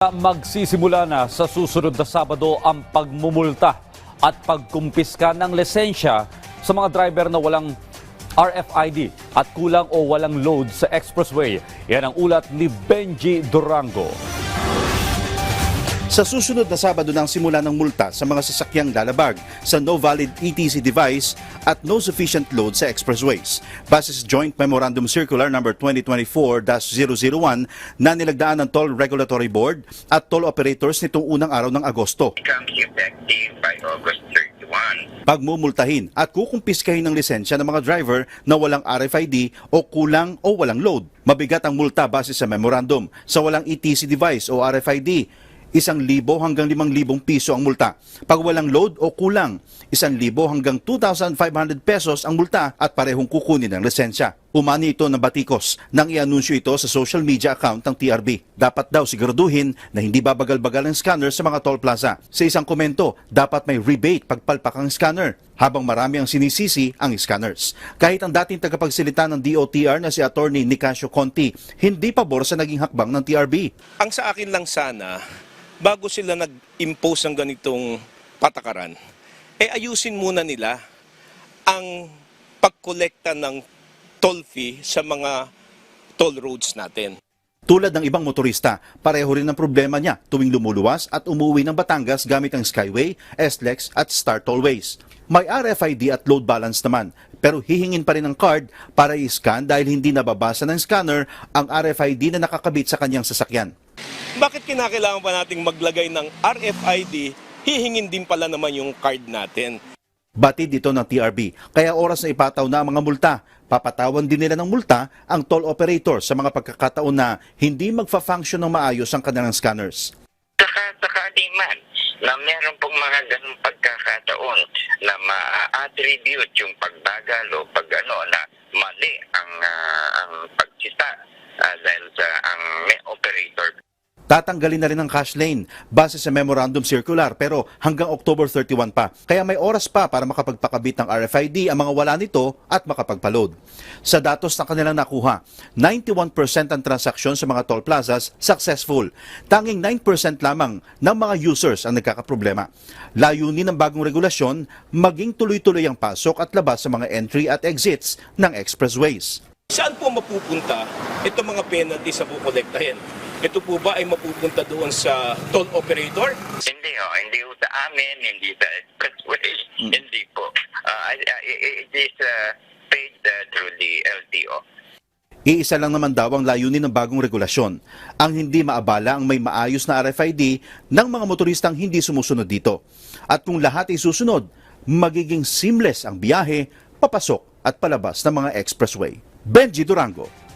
Magsisimula na sa susunod na Sabado ang pagmumulta at pagkumpiska ng lisensya sa mga driver na walang RFID at kulang o walang load sa expressway. Yan ang ulat ni Benji Durango. Sa susunod na Sabado ng simula ng multa sa mga sasakyang lalabag sa no valid ETC device at no sufficient load sa expressways. Base sa Joint Memorandum Circular number 2024-001 na nilagdaan ng Toll Regulatory Board at toll operators nitong unang araw ng Agosto. by August 31. Pagmumultahin at kukumpiskahin ng lisensya ng mga driver na walang RFID o kulang o walang load. Mabigat ang multa base sa memorandum. Sa walang ETC device o RFID, isang libo hanggang limang libong piso ang multa. Pag walang load o kulang, isang libo hanggang 2,500 pesos ang multa at parehong kukunin ng lisensya. Umani ito ng batikos nang i-anunsyo ito sa social media account ng TRB. Dapat daw siguraduhin na hindi babagal-bagal ang scanner sa mga toll plaza. Sa isang komento, dapat may rebate pagpalpak ang scanner habang marami ang sinisisi ang scanners. Kahit ang dating tagapagsalita ng DOTR na si Attorney Nicasio Conti, hindi pabor sa naging hakbang ng TRB. Ang sa akin lang sana, bago sila nag-impose ng ganitong patakaran, eh ayusin muna nila ang pagkolekta ng toll fee sa mga toll roads natin. Tulad ng ibang motorista, pareho rin ang problema niya tuwing lumuluwas at umuwi ng Batangas gamit ang Skyway, SLEX at Star Tollways. May RFID at load balance naman, pero hihingin pa rin ng card para i-scan dahil hindi nababasa ng scanner ang RFID na nakakabit sa kanyang sasakyan. Bakit kinakailangan pa nating maglagay ng RFID, hihingin din pala naman yung card natin. Batid dito ng TRB, kaya oras na ipataw na ang mga multa. Papatawan din nila ng multa ang toll operator sa mga pagkakataon na hindi magfa-function ng maayos ang kanilang scanners. Saka sakali man na meron pong mga ganong pagkakataon na ma-attribute yung pagbagal o pag ano na mali ang ah, ang pagsita ah, dahil sa ang may operator Tatanggalin na rin ang cash lane base sa memorandum circular pero hanggang October 31 pa. Kaya may oras pa para makapagpakabit ng RFID ang mga wala nito at makapagpaload. Sa datos na kanilang nakuha, 91% ang transaksyon sa mga toll plazas successful. Tanging 9% lamang ng mga users ang nagkakaproblema. Layunin ng bagong regulasyon, maging tuloy-tuloy ang pasok at labas sa mga entry at exits ng expressways. Saan po mapupunta itong mga penalty sa kukolektahin? Ito po ba ay mapupunta doon sa toll operator? Hindi oh, hindi ho sa amin, hindi sa expressway, hindi po. I- it is ah, paid ah, through the LTO. Iisa lang naman daw ang layunin ng bagong regulasyon, ang hindi maabala ang may maayos na RFID ng mga motoristang hindi sumusunod dito. At kung lahat ay susunod, magiging seamless ang biyahe, papasok at palabas ng mga expressway. Benji Durango,